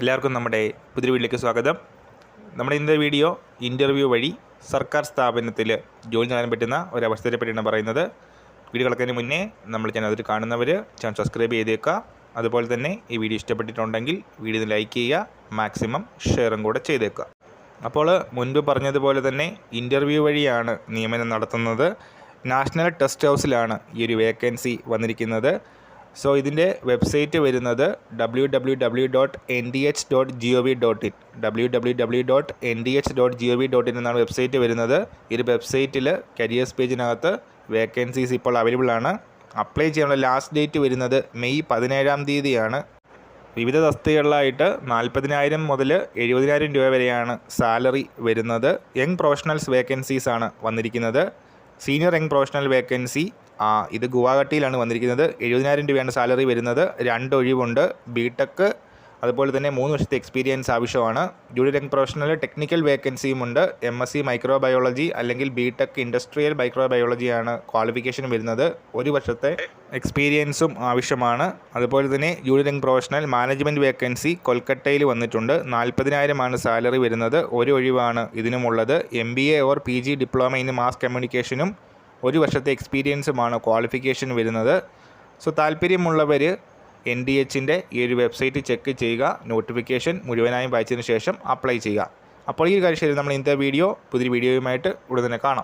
എല്ലാവർക്കും നമ്മുടെ പുതിയ വീട്ടിലേക്ക് സ്വാഗതം. നമ്മുടെ ഇന്നത്തെ വീഡിയോ ഇന്റർവ്യൂ വഴി സർക്കാർ സ്ഥാപനത്തിൽ ജോലി നേടാൻ പറ്റുന്ന ഒരവസ്ഥയെ പറ്റിയാണ് പറയുന്നത്. വീഡിയോ കളക്കുന്നതിന് മുന്നേ നമ്മൾ ചാനൽ അതിൽ കാണുന്നവർ ചാനൽ സബ്സ്ക്രൈബ് ചെയ്തേക്കുക. അതുപോലെ തന്നെ ഈ വീഡിയോ ഇഷ്ടപ്പെട്ടിട്ടുണ്ടെങ്കിൽ വീഡിയോ ലൈക്ക് ചെയ്യുക മാക്സിമം ഷെയറും കൂടെ ചെയ്തേക്കുക. അപ്പോൾ മുൻപ് പറഞ്ഞതുപോലെ തന്നെ ഇന്റർവ്യൂ വഴിയാണ് നിയമനം നടത്തുന്നത്. നാഷണൽ ടെസ്റ്റ് ഹൗസിലാണ് ഈ ഒരു വേക്കൻസി വന്നിരിക്കുന്നത്. സോ ഇതിന്റെ വെബ്സൈറ്റ് വരുന്നത് W W W dot N D H dot G O V dot in W W W dot N D H dot G O V dot in എന്നാണ് website വരുന്നത്. ഈ വെബ്സൈറ്റിൽ careers പേജിനകത്ത് vacancies ഇപ്പോൾ available ആണ്. Apply ചെയ്യാനുള്ള last date വരുന്നത് May പതിനേഴാം തീയതിയാണ്. വിവിധ തസ്തികളിലായിട്ട് നാൽപ്പതിനായിരം മുതൽ എഴുപതിനായിരം രൂപ വരെയാണ് സാലറി വരുന്നത്. യങ് പ്രൊഫഷണൽസ് വേക്കൻസീസ് ആണ് വന്നിരിക്കുന്നത്. സീനിയർ യങ് പ്രൊഫഷണൽ വേക്കൻസി ഇത് ഗുവാഹട്ടിയിലാണ് വന്നിരിക്കുന്നത്. എഴുപതിനായിരം രൂപയാണ് സാലറി വരുന്നത്. രണ്ട് ഒഴിവുണ്ട്. ബി ടെക് അതുപോലെ തന്നെ മൂന്ന് വർഷത്തെ എക്സ്പീരിയൻസ് ആവശ്യമാണ്. യങ് പ്രൊഫഷണൽ ടെക്നിക്കൽ വേക്കൻസിയും ഉണ്ട്. എം എസ് സി മൈക്രോബയോളജി അല്ലെങ്കിൽ ബി ടെക് ഇൻഡസ്ട്രിയൽ മൈക്രോബയോളജിയാണ് ക്വാളിഫിക്കേഷൻ വരുന്നത്. ഒരു വർഷത്തെ എക്സ്പീരിയൻസും ആവശ്യമാണ്. അതുപോലെ തന്നെ യങ് പ്രൊഫഷണൽ മാനേജ്മെന്റ് വേക്കൻസി കൊൽക്കത്തയിൽ വന്നിട്ടുണ്ട്. നാൽപ്പതിനായിരമാണ് സാലറി വരുന്നത്. ഒരു ഒഴിവാണ് ഇതിനുമുള്ളത്. M B A or P G diploma in mass കമ്മ്യൂണിക്കേഷനും ഒരു വർഷത്തെ എക്സ്പീരിയൻസുമാണ് ക്വാളിഫിക്കേഷൻ വരുന്നത്. സോ താല്പര്യമുള്ളവർ എൻ ഡി എച്ചിന്റെ ഈ ഒരു വെബ്സൈറ്റ് ചെക്ക് ചെയ്യുക. നോട്ടിഫിക്കേഷൻ മുഴുവനായും വായിച്ചതിന് ശേഷം അപ്ലൈ ചെയ്യുക. അപ്പോൾ ഈ കാര്യം ശരി നമ്മൾ ഇന്നത്തെ വീഡിയോ പുതിയ വീഡിയോയുമായിട്ട് ഉടനെ കാണാം.